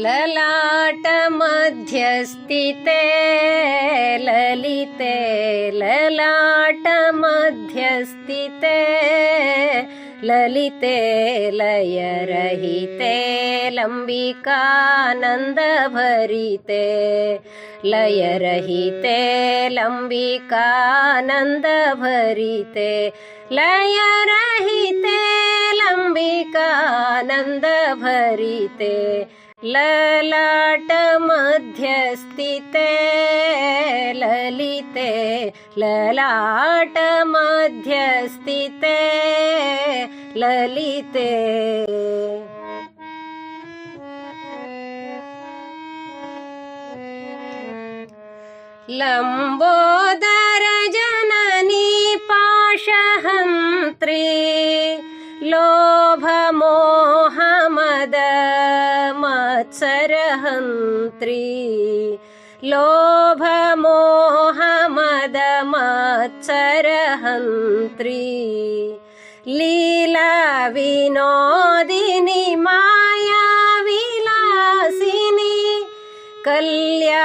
ललाटमध्यस्थिते ललिते ललाटमध्यस्थिते ललिते लयरहिते लम्बिकानन्दभरिते लयरहिते लम्बिकानन्दभरिते लयरहिते लम्बिकानन्दभरिते ललाटमध्यस्थिते ललिते ललाटमध्यस्थिते ललिते। लम्बोदरजननी पाशहन्त्री मत्सरहन्त्री लोभमोहमद मत्सरहन्त्री लीला विनोदिनी माया विलासिनी कल्याणगुणशालिनी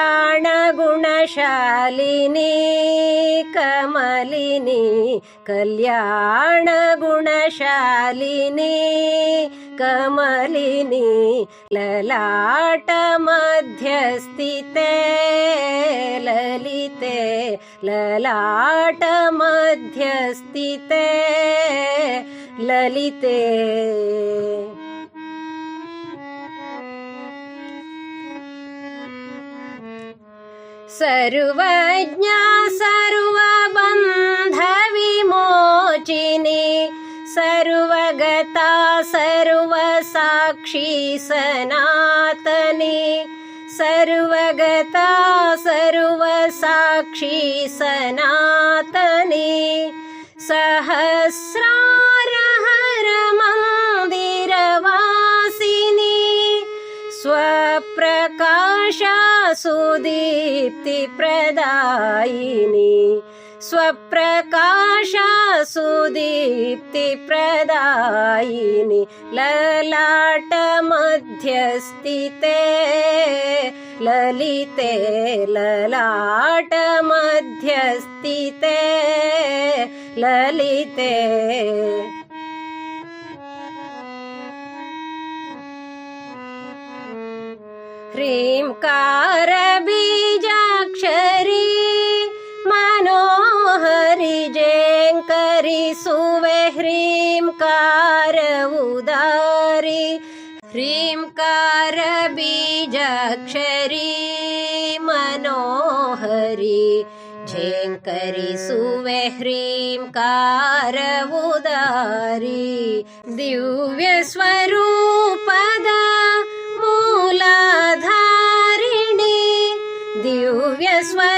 कमलिनी कल्याणगुणशालिनी कमलिनी ललाटमध्यस्थिते ललिते ललाटमध्यस्थिते ललिते। सर्वज्ञा सर्वबन्धविमोचिनी सर्वगता सनातनी सर्वगता सर्वसाक्षी सनातनी सहस्रारहर मन्दिरवासिनी स्वप्रकाशा सुदीप्तिप्रदायिनी स्वप्रकाशा सुदीप्तिप्रदायिनि ललाटमध्यस्थिते। ललिते ललाटमध्यस्थिते। ललिते। ह्रीङ्कारबीजाक्षरी सुवे ह्रीङ्कार उदारि ह्रीङ्कार बीजाक्षरी मनोहरि। झेङ्करि सुवे ह्रीङ्कार उदारि दिव्यस्वरूपद मूलाधारिणि। दिव्यस्वरूपद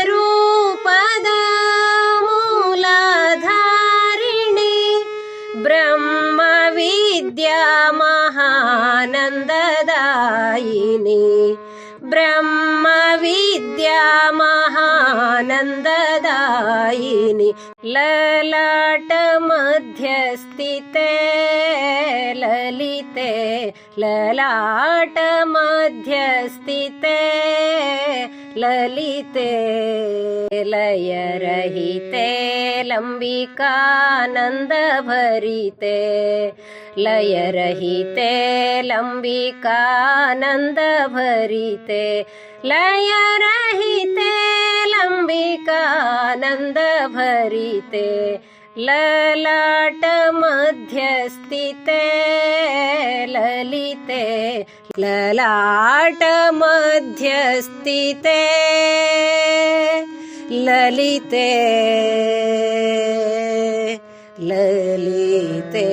ब्रह्मविद्या महानन्ददायिनि। ललाटमध्यस्थिते ललिते ललाटमध्यस्थिते ललिते लयरहिते लम्बिकानन्दभरिते लयरहिते लम्बिकानन्दभरिते लयरहिते लम्बिकानन्दभरिते ललाटमध्यस्थिते ललिते ललाटमध्यस्थिते ललिते ललिते